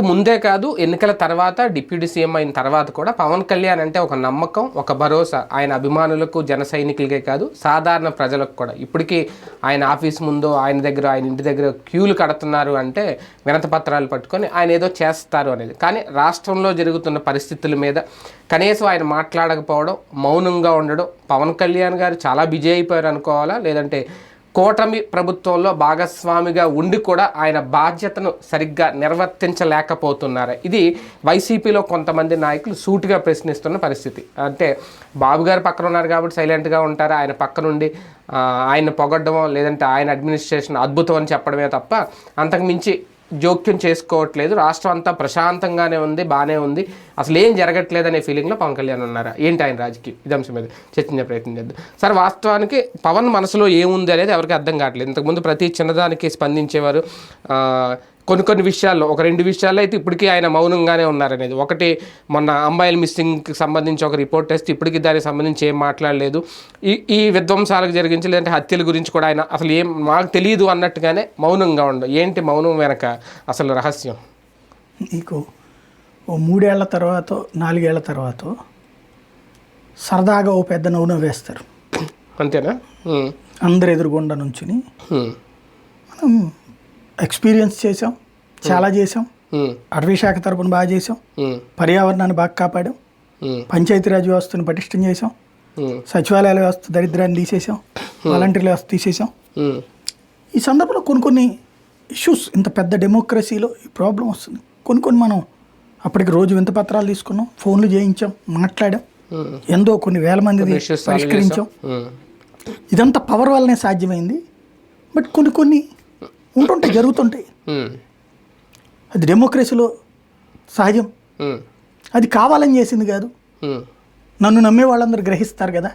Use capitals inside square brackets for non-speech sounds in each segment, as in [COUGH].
ఎన్నికలకు ముందే కాదు ఎన్నికల తర్వాత డిప్యూటీ సీఎం అయిన తర్వాత కూడా పవన్ కళ్యాణ్ అంటే ఒక నమ్మకం ఒక భరోసా. ఆయన అభిమానులకు జన సైనికులకే కాదు సాధారణ ప్రజలకు కూడా. ఇప్పటికీ ఆయన ఆఫీస్ ముందు ఆయన దగ్గర ఆయన ఇంటి దగ్గర క్యూలు కడుతున్నారు అంటే వినత పత్రాలు పట్టుకొని ఆయన ఏదో చేస్తారు అనేది. కానీ రాష్ట్రంలో జరుగుతున్న పరిస్థితుల మీద కనీసం ఆయన మాట్లాడకపోవడం మౌనంగా ఉండడం పవన్ కళ్యాణ్ గారు చాలా బిజీ అయిపోయారు అనుకోవాలా? లేదంటే కూటమి ప్రభుత్వంలో భాగస్వామిగా ఉండి కూడా ఆయన బాధ్యతను సరిగ్గా నిర్వర్తించలేకపోతున్నారు. ఇది వైసీపీలో కొంతమంది నాయకులు సూటిగా ప్రశ్నిస్తున్న పరిస్థితి. అంటే బాబు గారు పక్కన ఉన్నారు కాబట్టి సైలెంట్గా ఉంటారు. ఆయన పక్క నుండి ఆయన పొగడ్డమో లేదంటే ఆయన అడ్మినిస్ట్రేషన్ అద్భుతం అని చెప్పడమే తప్ప అంతకుమించి జోక్యం చేసుకోవట్లేదు. రాష్ట్రం అంతా ప్రశాంతంగానే ఉంది బాగానే ఉంది. అసలు ఏం జరగట్లేదు అనే ఫీలింగ్లో పవన్ కళ్యాణ్ ఉన్నారా ఏంటి ఆయన రాజకీయం ఇది అంశం మీద చర్చించే ప్రయత్నం చేద్దాం. సార్ వాస్తవానికి పవన్ మనసులో ఏముంది అనేది ఎవరికి అర్థం కావట్లేదు. ఇంతకుముందు ప్రతి చిన్నదానికి స్పందించేవారు కొన్ని కొన్ని విషయాల్లో ఒక రెండు విషయాల్లో అయితే ఇప్పటికీ ఆయన మౌనంగానే ఉన్నారనేది. ఒకటి మొన్న అమ్మాయిల మిస్సింగ్కి సంబంధించి ఒక రిపోర్ట్ వేస్తే ఇప్పటికీ దానికి సంబంధించి ఏం మాట్లాడలేదు. ఈ ఈ విధ్వంసాలకు జరిగించి లేదంటే హత్యల గురించి కూడా ఆయన అసలు ఏం మాకు తెలియదు అన్నట్టుగానే మౌనంగా ఉండవు ఏంటి మౌనం వెనక అసలు రహస్యం? నీకు ఓ మూడేళ్ళ తర్వాత నాలుగేళ్ళ తర్వాత సరదాగా ఓ పెద్ద నవ్వున వేస్తారు. అంతేనా? అందరు ఎదురుగుండా నుంచుని మనం ఎక్స్పీరియన్స్ చేసాం చాలా చేసాం అటవీ శాఖ తరపున బాగా చేసాం పర్యావరణాన్ని బాగా కాపాడాం. పంచాయతీరాజ్ వ్యవస్థను పటిష్టం చేసాం సచివాలయాల వ్యవస్థ దరిద్రాన్ని తీసేసాం వాలంటీర్ల వ్యవస్థ తీసేసాం ఈ సందర్భంలో కొన్ని కొన్ని ఇష్యూస్ ఇంత పెద్ద డెమోక్రసీలో ఈ ప్రాబ్లం వస్తుంది. కొన్ని కొన్ని మనం అప్పటికి రోజు వింత పత్రాలు తీసుకున్నాం ఫోన్లు చేయించాం మాట్లాడాం. ఎంతో కొన్ని వేల మంది పరిష్కరించాం. ఇదంతా పవర్ వల్లనే సాధ్యమైంది. బట్ కొన్ని కొన్ని ఉంటుంటాయి జరుగుతుంటాయి. అది డెమోక్రసీలో సహజం. అది కావాలని చేసింది కాదు. నన్ను నమ్మే వాళ్ళందరూ గ్రహిస్తారు కదా.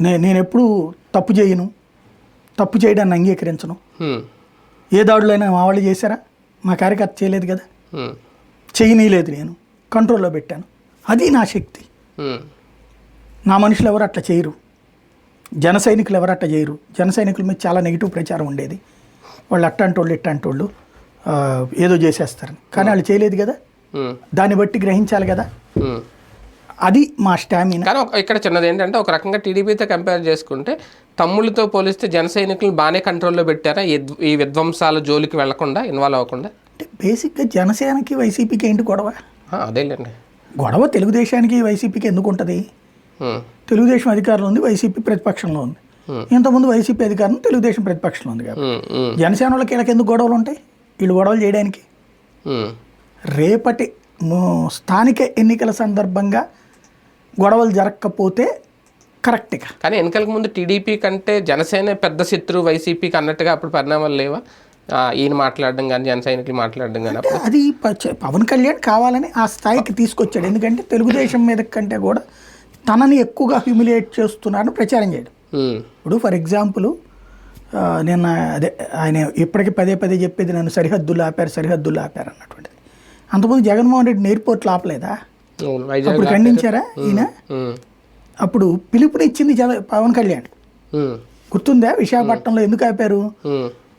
నే నేను ఎప్పుడూ తప్పు చేయను. తప్పు చేయడాన్ని అంగీకరించను. ఏ దాడులైనా మా వాళ్ళు చేశారా? మా కార్యకర్త చేయలేదు కదా. చేయనీయలేదు నేను. కంట్రోల్లో పెట్టాను. అది నా శక్తి. నా మనుషులు ఎవరు అట్లా చేయరు. జన సైనికులు ఎవరు అట్లా చేయరు. జన సైనికుల మీద చాలా నెగిటివ్ ప్రచారం ఉండేది. వాళ్ళు అట్టంటోళ్ళు ఇట్టంటోళ్ళు ఏదో చేసేస్తారని కానీ వాళ్ళు చేయలేదు కదా? దాన్ని బట్టి గ్రహించాలి కదా. అది మా స్టామినా. కానీ ఇక్కడ చిన్నది ఏంటంటే ఒక రకంగా టీడీపీతో కంపేర్ చేసుకుంటే తమ్ముళ్ళతో పోలిస్తే జన సైనికులు బాగానే కంట్రోల్లో పెట్టారా? ఈ ధ్వ- ఈ విధ్వంసాల జోలికి వెళ్ళకుండా ఇన్వాల్వ్ అవ్వకుండా? అంటే బేసిక్గా జనసేనకి వైసీపీకి ఏంటి గొడవ? అదేలేండి. గొడవ తెలుగుదేశానికి వైసీపీకి ఎందుకు ఉంటుంది? తెలుగుదేశం అధికారంలో ఉంది వైసీపీ ప్రతిపక్షంలో ఉంది. ఇంతకుముందు వైసీపీ అధికారం తెలుగుదేశం ప్రతిపక్షంలో ఉంది కాబట్టి జనసేన వాళ్ళకి వీళ్ళకి ఎందుకు గొడవలు ఉంటాయి? వీళ్ళు గొడవలు చేయడానికి. రేపటి స్థానిక ఎన్నికల సందర్భంగా గొడవలు జరగకపోతే కరెక్ట్గా కానీ ఎన్నికలకు ముందు టీడీపీ కంటే జనసేన పెద్ద శత్రువు వైసీపీకి అన్నట్టుగా అప్పుడు పరిణామాలు లేవా? ఈయన మాట్లాడడం కానీ జన సైనికులు మాట్లాడడం కానీ అది పవన్ కళ్యాణ్ కావాలని ఆ స్థాయికి తీసుకొచ్చాడు. ఎందుకంటే తెలుగుదేశం మీద కంటే కూడా తనని ఎక్కువగా హ్యూమిలియేట్ చేస్తున్నారని ప్రచారం చేయడం. ఇప్పుడు ఫర్ ఎగ్జాంపుల్ నిన్న అదే ఆయన ఇప్పటికీ పదే పదే చెప్పేది నన్ను సరిహద్దులు ఆపారు సరిహద్దులు ఆపారు అన్నటువంటిది. అంతకుముందు జగన్మోహన్ రెడ్డి ఎయిర్పోర్ట్లు ఆపలేదా? అప్పుడు ఖండించారా ఈయన? అప్పుడు పిలుపునిచ్చింది పవన్ కళ్యాణ్. గుర్తుందా? విశాఖపట్నంలో ఎందుకు ఆపారు?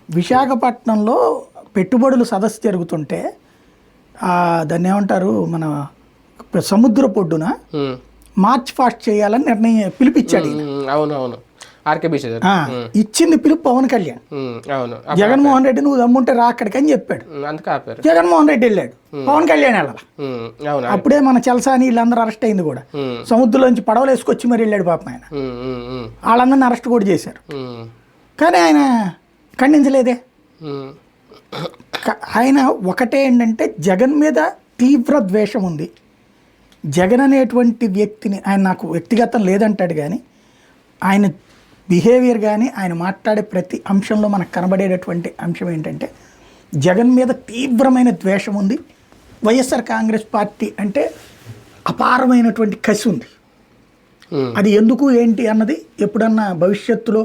విశాఖపట్నంలో పెట్టుబడులు సదస్సు జరుగుతుంటే దాన్ని ఏమంటారు? మన సముద్ర పొడ్డున మార్చ్ ఫాస్ట్ చేయాలని నిర్ణయం పిలిపించాడు ఈయన. ఉమ్, అవును అవును ఆర్కే బీచ్ దగ్గర. ఆ, ఇచ్చింది పిలుపు పవన్ కళ్యాణ్. అవును. జగన్మోహన్ రెడ్డి నువ్వు దమ్ముంటే రా అక్కడికి అని చెప్పాడు. జగన్మోహన్ రెడ్డి వెళ్ళాడు. పవన్ కళ్యాణ్ వెళ్ళాల? అప్పుడే మన చలసాని వీళ్ళందరూ అరెస్ట్ అయింది కూడా. సముద్రంలోంచి పడవలు వేసుకొచ్చి మరి వెళ్ళాడు పాపం ఆయన. వాళ్ళందరిని అరెస్ట్ కూడా చేశారు. కానీ ఆయన ఖండించలేదే. ఆయన ఒకటే ఏంటంటే జగన్ మీద తీవ్ర ద్వేషం ఉంది. జగన్ అనేటువంటి వ్యక్తిని ఆయన నాకు వ్యక్తిగతం లేదంటాడు కానీ ఆయన బిహేవియర్ కానీ ఆయన మాట్లాడే ప్రతి అంశంలో మనకు కనబడేటటువంటి అంశం ఏంటంటే జగన్ మీద తీవ్రమైన ద్వేషం ఉంది. వైఎస్ఆర్ కాంగ్రెస్ పార్టీ అంటే అపారమైనటువంటి కసి ఉంది. ఉమ్, అది ఎందుకు ఏంటి అన్నది ఎప్పుడన్నా భవిష్యత్తులో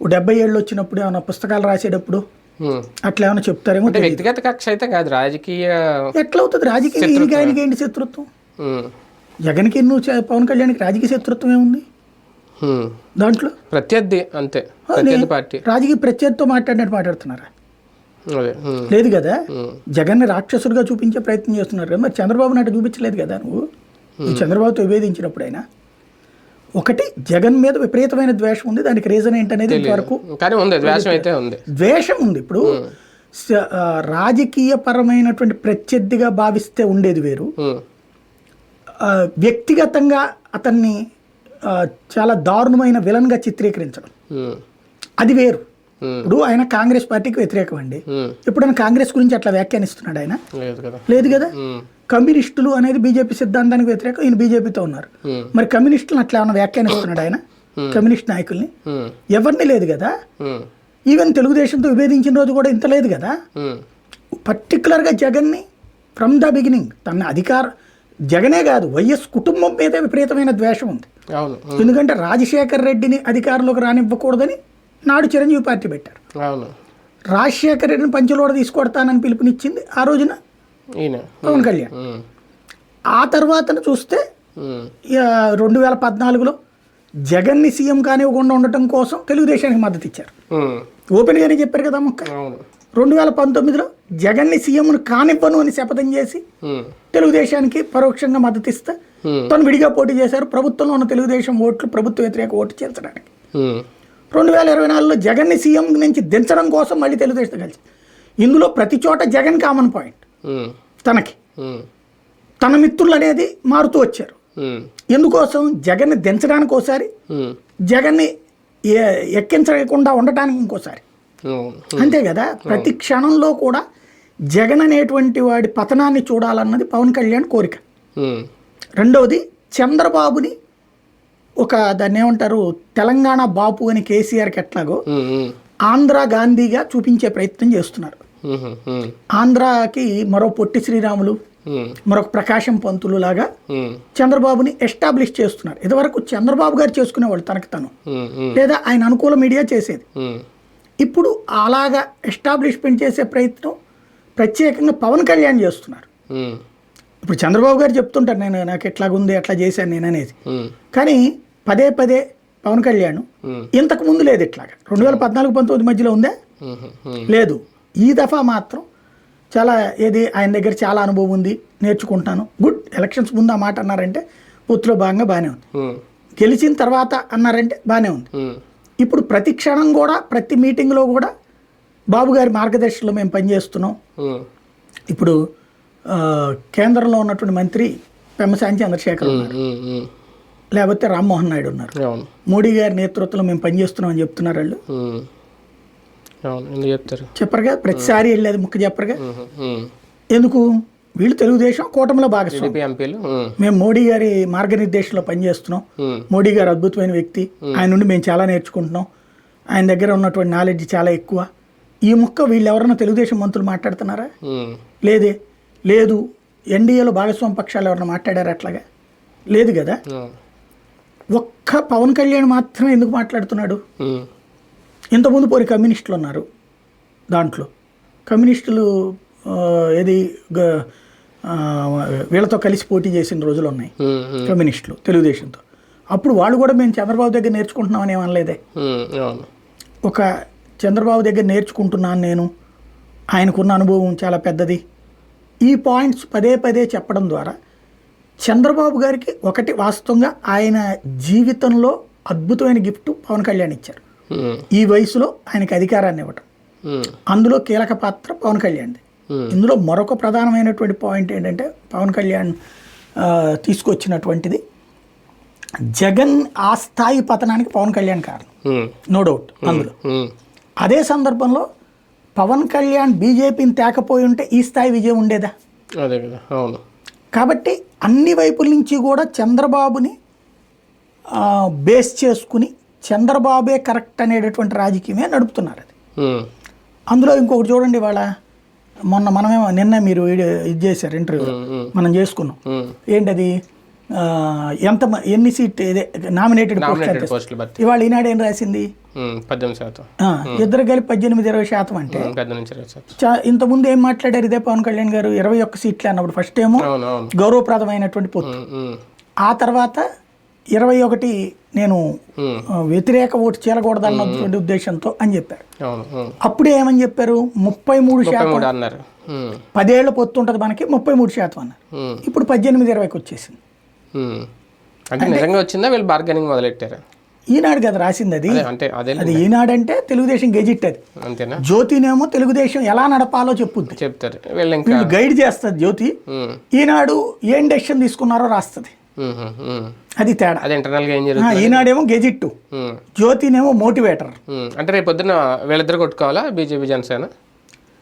డెబ్బై ఏళ్ళు వచ్చినప్పుడు ఏమైనా పుస్తకాలు రాసేటప్పుడు ఉమ్. అట్లా ఏమైనా చెప్తారేమో అంటే వ్యక్తిగత కక్ష అయితే కాదు రాజకీయ ఎట్లా అవుతుంది? రాజకీయ ఆయనకి ఏంటి శత్రుత్వం? జగన్కి నువ్వు చే- పవన్ కళ్యాణ్కి రాజకీయ శత్రుత్వం ఏముంది. దాంట్లో? ప్రత్యర్థి అంతే. పార్టీ. రాజకీయ ప్రత్యర్థితో మాట్లాడినట్టు మాట్లాడుతున్నారా? లేదు కదా? ఉమ్, జగన్ని రాక్షసుడిగా చూపించే ప్రయత్నం చేస్తున్నారు కదా. మరి చంద్రబాబు నాయుడు చూపించలేదు కదా నువ్వు? చంద్రబాబుతో విభేదించినప్పుడైనా ఒకటి జగన్ మీద విపరీతమైన ద్వేషం ఉంది. దానికి రీజన్ ఏంటనేది ఇంతవరకు కానీ ఉంది ద్వేషం అయితే ఉంది. ద్వేషం ఉంది. ఇప్పుడు ఆ, రాజకీయపరమైనటువంటి ప్రత్యర్థిగా భావిస్తే ఉండేది వేరు. వ్యక్తిగతంగా అతన్ని చాలా దారుణమైన విలన్గా చిత్రీకరించడం. అది వేరు. ఇప్పుడు ఆయన కాంగ్రెస్ పార్టీకి వ్యతిరేకం అండి. ఆయన కాంగ్రెస్ గురించి అట్లా వ్యాఖ్యానిస్తున్నాడు ఆయన? లేదు కదా. కమ్యూనిస్టులు అనేది బీజేపీ సిద్ధాంతానికి వ్యతిరేకం ఈయన బీజేపీతో ఉన్నారు. మరి కమ్యూనిస్టులను అట్లా ఏమైనా వ్యాఖ్యానిస్తున్నాడు ఆయన? కమ్యూనిస్ట్ నాయకుల్ని? ఎవరిని లేదు కదా? ఈవెన్ తెలుగుదేశంతో విభేదించిన రోజు కూడా ఇంత లేదు కదా? పర్టికులర్గా జగన్ని ఫ్రమ్ ద బిగినింగ్ తన అధికార జగనే కాదు వైఎస్ కుటుంబం మీదే విపరీతమైన ద్వేషం ఉంది. అవును. ఎందుకంటే రాజశేఖర్ రెడ్డిని అధికారంలోకి రానివ్వకూడదని నాడు చిరంజీవి పార్టీ పెట్టారు. అవును. రాజశేఖర్ రెడ్డిని పంచలోడ తీసుకొడతానని పిలుపునిచ్చింది ఆ రోజున పవన్ కళ్యాణ్. ఆ తర్వాతను చూస్తే రెండు వేల పద్నాలుగులో జగన్ని సీఎం కానివ్వకుండా ఉండటం కోసం తెలుగుదేశానికి మద్దతు ఇచ్చారు ఓపెన్గానే చెప్పారు కదా ముక్క రెండు వేల పంతొమ్మిదిలో జగన్ని సీఎంను కానివ్వను అని శపథం చేసి తెలుగుదేశానికి పరోక్షంగా మద్దతు ఇస్తే తను విడిగా పోటీ చేశారు. ప్రభుత్వంలో ఉన్న తెలుగుదేశం ఓట్లు ప్రభుత్వ వ్యతిరేక ఓటు చేర్చడానికి. రెండు వేల ఇరవై నాలుగులో జగన్ని సీఎం నుంచి దించడం కోసం మళ్ళీ తెలుగుదేశం కలిసి. ఇందులో ప్రతి చోట జగన్ కామన్ పాయింట్ తనకి. తన మిత్రులు అనేది మారుతూ వచ్చారు. ఎందుకోసం? జగన్ని దించడానికి ఒకసారి జగన్ని ఎక్కించకుండా ఉండటానికి ఇంకోసారి. అంతే కదా? ప్రతి క్షణంలో కూడా జగన్ అనేటువంటి వాడి పతనాన్ని చూడాలన్నది పవన్ కళ్యాణ్ కోరిక. రెండవది చంద్రబాబుని ఒక దాన్ని ఏమంటారు తెలంగాణ బాపు అని కేసీఆర్కి ఎట్లాగో ఆంధ్ర గాంధీగా చూపించే ప్రయత్నం చేస్తున్నారు. ఆంధ్రాకి మరో పొట్టి శ్రీరాములు మరొక ప్రకాశం పంతులు లాగా చంద్రబాబుని ఎస్టాబ్లిష్ చేస్తున్నారు. ఇదివరకు చంద్రబాబు గారు చేసుకునేవాళ్ళు తనకి తను. లేదా ఆయన అనుకూల మీడియా చేసేది. ఇప్పుడు అలాగా ఎస్టాబ్లిష్మెంట్ చేసే ప్రయత్నం ప్రత్యేకంగా పవన్ కళ్యాణ్ చేస్తున్నారు. ఇప్పుడు చంద్రబాబు గారు చెప్తుంటారు నేను నాకు ఎట్లాగుంది ఎట్లా చేశాను నేను అనేది కానీ పదే పదే పవన్ కళ్యాణ్ ఇంతకు ముందు లేదు ఇట్లాగా. రెండు వేల పద్నాలుగు పంతొమ్మిది మధ్యలో ఉందా? లేదు. ఈ దఫా మాత్రం చాలా ఏది ఆయన దగ్గర చాలా అనుభవం ఉంది నేర్చుకుంటాను. గుడ్ ఎలక్షన్స్ ముందు ఆ మాట అన్నారంటే పొత్తులో భాగంగా బాగానే ఉంది. గెలిచిన తర్వాత అన్నారంటే బాగానే ఉంది. ఇప్పుడు ప్రతి క్షణం కూడా ప్రతి మీటింగ్లో కూడా బాబు గారి మార్గదర్శనంలో మేము పనిచేస్తున్నాం. ఇప్పుడు కేంద్రంలో ఉన్నటువంటి మంత్రి పెమ్మసాని చంద్రశేఖర్ ఉన్నారు. లేకపోతే రామ్మోహన్ నాయుడు ఉన్నారు. మోడీ గారి నేతృత్వంలో మేము పనిచేస్తున్నాం అని చెప్తున్నారు వాళ్ళు. చెప్తారు? చెప్పరుగా ప్రతిసారి వెళ్ళేది ముక్క చెప్పరుగా. ఎందుకు? వీళ్ళు తెలుగుదేశం కూటమిలో భాగస్వామి. ఎంపీలు మేము మోడీ గారి మార్గనిర్దేశంలో పనిచేస్తున్నాం. మోడీ గారు అద్భుతమైన వ్యక్తి. ఆయన నుండి మేము చాలా నేర్చుకుంటున్నాం. ఆయన దగ్గర ఉన్నటువంటి నాలెడ్జ్ చాలా ఎక్కువ. ఈ ముక్క వీళ్ళు ఎవరైనా తెలుగుదేశం మంత్రులు మాట్లాడుతున్నారా? లేదే. లేదు. ఎన్డీఏలో భాగస్వామి పక్షాలు ఎవరైనా మాట్లాడారా అట్లాగా? లేదు కదా. ఒక్క పవన్ కళ్యాణ్ మాత్రమే ఎందుకు మాట్లాడుతున్నాడు? ఇంతకుముందు పోయి కమ్యూనిస్టులు ఉన్నారు దాంట్లో. కమ్యూనిస్టులు ఏది వీళ్ళతో కలిసి పోటీ చేసిన రోజులు ఉన్నాయి కమ్యూనిస్టులు తెలుగుదేశంతో. అప్పుడు వాళ్ళు కూడా మేము చంద్రబాబు దగ్గర నేర్చుకుంటున్నామని ఏమనలేదే ఒక చంద్రబాబు దగ్గర నేర్చుకుంటున్నాను నేను. ఆయనకున్న అనుభవం చాలా పెద్దది. ఈ పాయింట్స్ పదే పదే చెప్పడం ద్వారా చంద్రబాబు గారికి ఒకటి వాస్తవంగా ఆయన జీవితంలో అద్భుతమైన గిఫ్ట్ పవన్ కళ్యాణ్ ఇచ్చారు. ఈ వయసులో ఆయనకి అధికారాన్ని ఇవ్వటం. అందులో కీలక పాత్ర పవన్ కళ్యాణ్ది. ఇందులో మరొక ప్రధానమైనటువంటి పాయింట్ ఏంటంటే పవన్ కళ్యాణ్ తీసుకొచ్చినటువంటిది జగన్ ఆ స్థాయి పతనానికి పవన్ కళ్యాణ్ కారణం. No doubt. అందులో. అదే సందర్భంలో పవన్ కళ్యాణ్ బీజేపీని తేకపోయి ఉంటే ఈ స్థాయి విజయం ఉండేదా? అదే కదా అవును. కాబట్టి అన్ని వైపుల నుంచి కూడా చంద్రబాబుని బేస్ చేసుకుని చంద్రబాబే కరెక్ట్ అనేటటువంటి రాజకీయమే నడుపుతున్నారు అది. అందులో ఇంకొకటి చూడండి వాళ్ళ మొన్న మనమేమో నిన్న మీరు ఇది చేశారు ఇంటర్వ్యూ మనం చేసుకున్నాం. ఏంటది? ఎంత ఎన్ని సీట్ నామినేటెడ్ పోస్టులు ఇవాళ ఈనాడు ఏం రాసింది? పద్దెనిమిది శాతం. ఇద్దరు కలిపి పద్దెనిమిది ఇరవై శాతం అంటే? చా- ఇంతకుముందు ఏం మాట్లాడారు ఇదే పవన్ కళ్యాణ్ గారు? ఇరవై ఒక్క సీట్లే అన్నప్పుడు ఫస్ట్ ఏమో గౌరవప్రదమైనటువంటి పొత్తు. ఆ తర్వాత ఇరవై ఒకటి నేను వ్యతిరేక ఓటు చేయకూడదన్నటువంటి ఉద్దేశంతో అని చెప్పారు. అప్పుడే ఏమని చెప్పారు? ముప్పై మూడు శాతం. అన్నారు. పదేళ్ళ పొత్తు ఉంటుంది మనకి ముప్పై మూడు శాతం అన్నారు. ఇప్పుడు పద్దెనిమిది ఇరవైకి వచ్చేసింది. అంటే నిజంగా వచ్చిందా? వీళ్ళు బార్గెనింగ్ మొదలెట్టారు? ఈనాడు కదా రాసింది అది. అంటే అదే అది ఈనాడంటే తెలుగుదేశం గెజిట్ అది. అంతేనా? జ్యోతినేమో తెలుగుదేశం ఎలా నడపాలో చెప్పుద్ది. చెప్తారు. వీళ్ళు గైడ్ చేస్తుంది జ్యోతి. ఈనాడు ఏం డెసిషన్ తీసుకున్నారో రాస్తుంది. అది తేడా. అది ఇంటర్నల్గా ఏం జరుగుతుంది? ఈనాడేమో గెజిట్ జ్యోతినేమో మోటివేటర్. అంటే రేపు పొద్దున్న వీళ్ళిద్దరు కొట్టుకోవాలా? బీజేపీ జనసేన?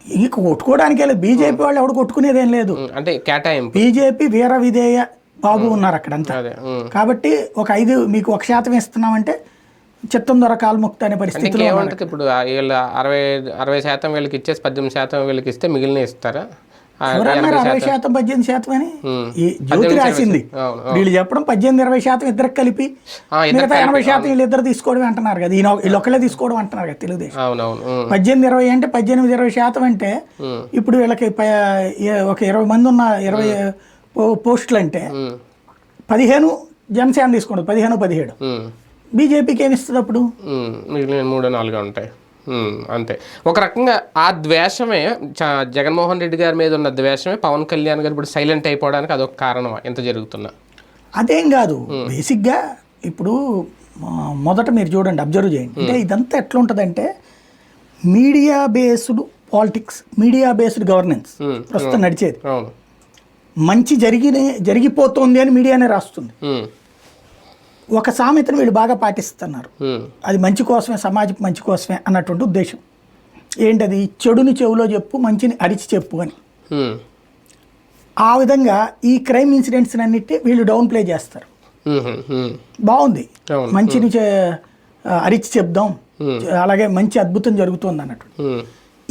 ఇంక కొట్టుకోవడానికి లేదు. బీజేపీ వాళ్ళు ఎవడు కొట్టుకునేదేం లేదు. అంటే కేటాయింపు. బీజేపీ వీర విధేయ బాబు ఉన్నారు అక్కడంతా. కాబట్టి ఒక ఐదు మీకు ఒక శాతం ఇస్తున్నామంటే చిత్తం దొర కాల్ముక్త అనే పరిస్థితిలో ఉన్నారు. ఇంకేముంటుంది ఇప్పుడు వీళ్ళ అరవై అరవై శాతం వీళ్ళకి ఇచ్చేసి పద్దెనిమిది శాతం వీళ్ళకి ఇస్తే మిగిలిన ఇస్తారా? ఎవరన్నారు అరవై శాతం. పద్దెనిమిది శాతం అని. ఈ జ్యోతి రాసింది. వీళ్ళు చెప్పడం పద్దెనిమిది ఇరవై శాతం ఇద్దరికి కలిపి మిగతా ఎనభై శాతం వీళ్ళిద్దరు తీసుకోవడం అంటున్నారు కదా. ఈయన వీళ్ళు ఒక్కలే తీసుకోవడం అంటున్నారు కదా తెలుగుదేశం. పద్దెనిమిది ఇరవై అంటే పద్దెనిమిది ఇరవై శాతం అంటే ఇప్పుడు వీళ్ళకి ఒక ఇరవై మంది ఉన్న ఇరవై పోస్టులు అంటే పదిహేను జనసేన తీసుకోండి పదిహేను పదిహేడు. బీజేపీకి ఏమి ఇస్తుంది అప్పుడు. మిగిలిన మూడు నాలుగు ఉంటాయి. అంతే. ఒక రకంగా ఆ ద్వేషమే జగన్మోహన్ రెడ్డి గారి మీద ఉన్న ద్వేషమే పవన్ కళ్యాణ్ గారు ఇప్పుడు సైలెంట్ అయిపోవడానికి అదొక కారణం ఎంత జరుగుతున్నా. అదేం కాదు బేసిక్గా ఇప్పుడు మొదట మీరు చూడండి అబ్జర్వ్ చేయండి. అంటే ఇదంతా ఎట్లా ఉంటుందంటే media based politics media based governance ప్రస్తుతం నడిచేది. అవును. మంచి జరిగిన జరిగిపోతుంది అని మీడియానే రాస్తుంది. ఒక సామెతను వీళ్ళు బాగా పాటిస్తున్నారు. అది మంచి కోసమే సమాజం మంచి కోసమే అన్నటువంటి ఉద్దేశం. ఏంటది? చెడుని చెవులో చెప్పు మంచిని అరిచి చెప్పు అని. ఆ విధంగా ఈ క్రైమ్ ఇన్సిడెంట్స్ అన్నిటి వీళ్ళు డౌన్ ప్లే చేస్తారు. బాగుంది. మంచిని అరిచి చెప్దాం. అలాగే మంచి అద్భుతం జరుగుతుంది అన్నట్టు.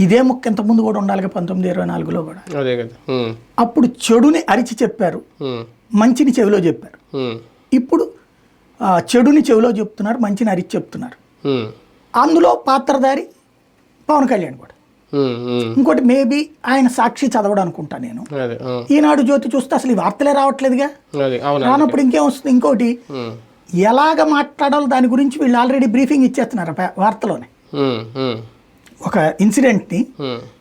ఇదే ముక్క ఇంతకుముందు కూడా ఉండాలి పంతొమ్మిది ఇరవై నాలుగులో కూడా. అదే కదా. ఉమ్, అప్పుడు చెడుని అరిచి చెప్పారు. మంచిని చెవిలో చెప్పారు. ఇప్పుడు చెడుని చెవిలో చెప్తున్నారు మంచిని అరిచి చెప్తున్నారు. అందులో పాత్రధారి పవన్ కళ్యాణ్ కూడా. ఇంకోటి మేబీ ఆయన సాక్షి చదవడం అనుకుంటా నేను. ఈనాడు జ్యోతి చూస్తే అసలు ఈ వార్తలే రావట్లేదుగా. రానప్పుడు ఇంకేం వస్తుంది? ఇంకోటి ఎలాగ మాట్లాడాలో దాని గురించి వీళ్ళు ఆల్రెడీ బ్రీఫింగ్ ఇచ్చేస్తున్నారు వార్తలోనే? ఒక ఇన్సిడెంట్ని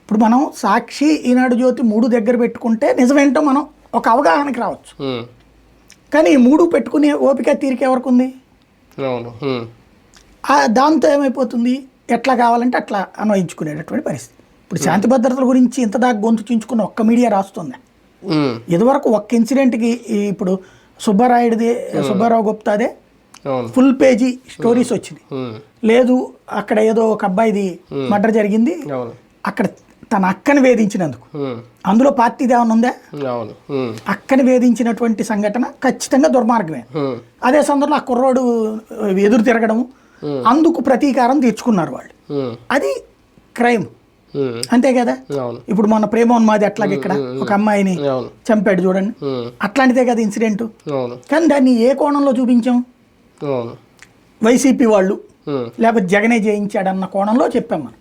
ఇప్పుడు మనం సాక్షి ఈనాడు జ్యోతి మూడు దగ్గర పెట్టుకుంటే నిజమేంటో మనం ఒక అవగాహనకి రావచ్చు. కానీ ఈ మూడు పెట్టుకునే ఓపిక తీరిక ఎవరికి ఉంది దాంతో ఏమైపోతుంది? ఎట్లా కావాలంటే అట్లా అన్వయించుకునేటటువంటి పరిస్థితి. ఇప్పుడు శాంతి భద్రతల గురించి ఇంత దాకా గొంతు చించుకున్న ఒక్క మీడియా రాస్తుంది? ఇదివరకు ఒక్క ఇన్సిడెంట్కి ఇప్పుడు సుబ్బారాయుడిది సుబ్బారావు గుప్తాదే ఫుల్ పేజీ స్టోరీస్ వచ్చింది లేదు అక్కడ ఏదో ఒక అబ్బాయిది మర్డర్ జరిగింది. అక్కడ తన అక్కని వేధించినందుకు. అందులో పార్టీది ఏమైనా ఉందా? అక్కని వేధించినటువంటి సంఘటన ఖచ్చితంగా దుర్మార్గమే. అదే సందర్భంలో ఆ కుర్రోడు ఎదురు తిరగడము. అందుకు ప్రతీకారం తీర్చుకున్నారు వాళ్ళు. అది క్రైమ్. అంతే కదా? ఇప్పుడు మన ప్రేమోన్మాది అట్లాగే ఇక్కడ ఒక అమ్మాయిని చంపాడు చూడండి. అట్లాంటిదే కదా ఇన్సిడెంట్? కానీ దాన్ని ఏ కోణంలో చూపించాం? వైసీపీ వాళ్ళు లేకపోతే జగనే జయించాడన్న కోణంలో చెప్పాం మనం.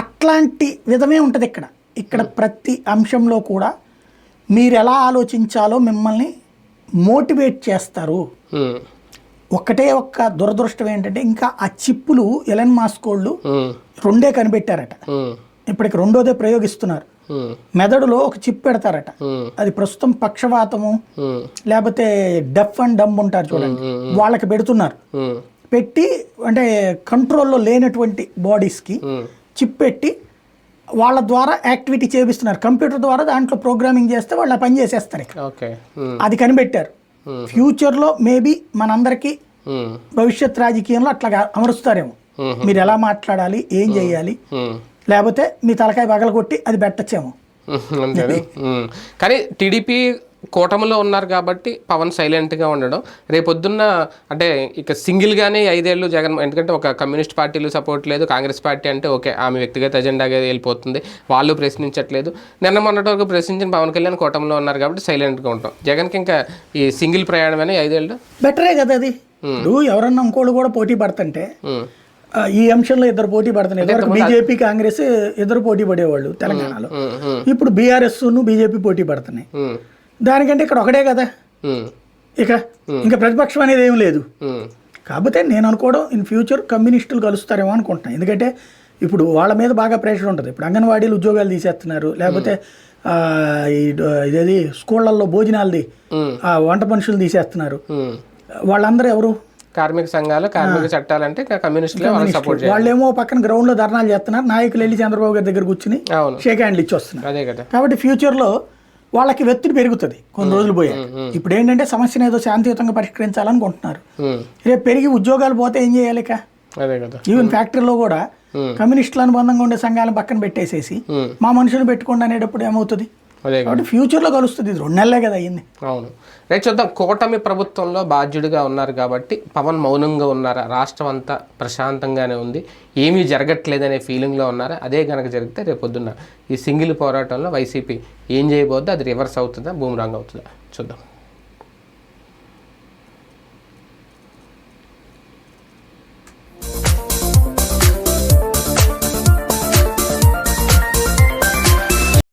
అట్లాంటి విధమే ఉంటుంది ఇక్కడ. ఇక్కడ ప్రతి అంశంలో కూడా మీరు ఎలా ఆలోచించాలో మిమ్మల్ని మోటివేట్ చేస్తారు. ఒక్కటే ఒక్క దురదృష్టం ఏంటంటే ఇంకా ఆ చిప్పులు ఎలన్ మాస్కోళ్ళు రెండే కనిపెట్టారట. ఇప్పటికి రెండోదే ప్రయోగిస్తున్నారు. మెదడులో ఒక చిప్ పెడతారట. అది ప్రస్తుతం పక్షవాతము లేకపోతే డెఫ్ అండ్ డమ్ ఉంటారు చూడండి. వాళ్ళకి పెడుతున్నారు. పెట్టి అంటే కంట్రోల్లో లేనటువంటి బాడీస్కి చిప్ పెట్టి వాళ్ళ ద్వారా యాక్టివిటీ చేపిస్తున్నారు. కంప్యూటర్ ద్వారా దాంట్లో ప్రోగ్రామింగ్ చేస్తే వాళ్ళు పని చేసేస్తారు అది కనిపెట్టారు. ఫ్యూచర్లో మేబీ మనందరికీ భవిష్యత్ రాజకీయంలో అట్లా అమరుస్తారేమో. మీరు ఎలా మాట్లాడాలి ఏం చేయాలి. లేకపోతే మీ తలకాయ పగలగొట్టి అది పెట్టచ్చేమో. [LAUGHS] అంతేనా. కానీ టీడీపీ కూటమిలో ఉన్నారు కాబట్టి పవన్ సైలెంట్గా ఉండడం. రేపొద్దున్న అంటే ఇక సింగిల్గానే ఐదేళ్ళు జగన్ ఎందుకంటే ఒక కమ్యూనిస్ట్ పార్టీలు సపోర్ట్ లేదు కాంగ్రెస్ పార్టీ అంటే ఓకే ఆమె వ్యక్తిగత ఎజెండాగా వెళ్ళిపోతుంది. వాళ్ళు ప్రశ్నించట్లేదు. నిన్న మొన్నటి వరకు ప్రశ్నించిన పవన్ కళ్యాణ్ కూటమిలో ఉన్నారు కాబట్టి సైలెంట్గా ఉంటాం. జగన్కి ఇంకా ఈ సింగిల్ ప్రయాణమనే ఐదేళ్ళు? బెటరే కదా అది. ఎవరన్నా ఇంకోళ్ళు కూడా పోటీ పడుతుంటే ఈ అంశంలో ఇద్దరు పోటీ పడుతున్నారు ఇదివరకు బీజేపీ కాంగ్రెస్ ఇద్దరు పోటీ పడేవాళ్ళు తెలంగాణలో. ఇప్పుడు బీఆర్ఎస్ బీజేపీ పోటీ పడుతున్నాయి. దానికంటే ఇక్కడ ఒకటే కదా. ఇక ఇంకా ప్రతిపక్షం అనేది ఏం లేదు. కాకపోతే నేను అనుకోవడం ఇన్ ఫ్యూచర్ కమ్యూనిస్టులు కలుస్తారేమో అనుకుంటున్నాను ఎందుకంటే ఇప్పుడు వాళ్ళ మీద బాగా ప్రెషర్ ఉంటుంది. ఇప్పుడు అంగన్వాడీలు ఉద్యోగాలు తీసేస్తున్నారు. లేకపోతే ఇదేది స్కూళ్ళల్లో భోజనాలది వంట మనుషులు తీసేస్తున్నారు. వాళ్ళందరూ ఎవరు? కార్మిక సంఘాలు కార్మిక చట్టాలంటే ఇక కమ్యూనిస్టులే వాళ్ళని సపోర్ట్ చేయాలి. వాళ్ళేమో పక్కన గ్రౌండ్లో ధర్నాలు చేస్తున్నారు. నాయకులు వెళ్ళి చంద్రబాబు గారి దగ్గర కూర్చుని షేక్ హ్యాండ్లు ఇచ్చి వస్తున్నారు. అదే కదా. కాబట్టి ఫ్యూచర్లో వాళ్ళకి వెత్తిడి పెరుగుతుంది. కొన్ని రోజులు పోయాక. ఇప్పుడు ఏంటంటే సమస్యను ఏదో శాంతియుతంగా పరిష్కరించాలనుకుంటున్నారు. రేపు పెరిగి ఉద్యోగాలు పోతే ఏం చేయాలి అదే కదా. ఈవెన్ ఫ్యాక్టరీలో కూడా కమ్యూనిస్టుల అనుబంధంగా ఉండే సంఘాలను పక్కన పెట్టేసేసి మా మనుషులు పెట్టుకోండి అనేటప్పుడు ఏమవుతుంది? కాబట్టి ఫ్యూచర్లో కలుస్తుంది. ఇది రెండు నెలలే కదా అయ్యింది. అవును. రేపు చూద్దాం. కూటమి ప్రభుత్వంలో బాధ్యుడిగా ఉన్నారు కాబట్టి పవన్ మౌనంగా ఉన్నారా? రాష్ట్రం అంతా ప్రశాంతంగానే ఉంది. ఏమీ జరగట్లేదనే ఫీలింగ్లో ఉన్నారా? అదే కనుక జరిగితే రేపు పొద్దున్న ఈ సింగిల్ పోరాటంలో వైసీపీ ఏం చేయబోద్దో అది రివర్స్ అవుతుందా? బూమరాంగ్ అవుతుందా? చూద్దాం.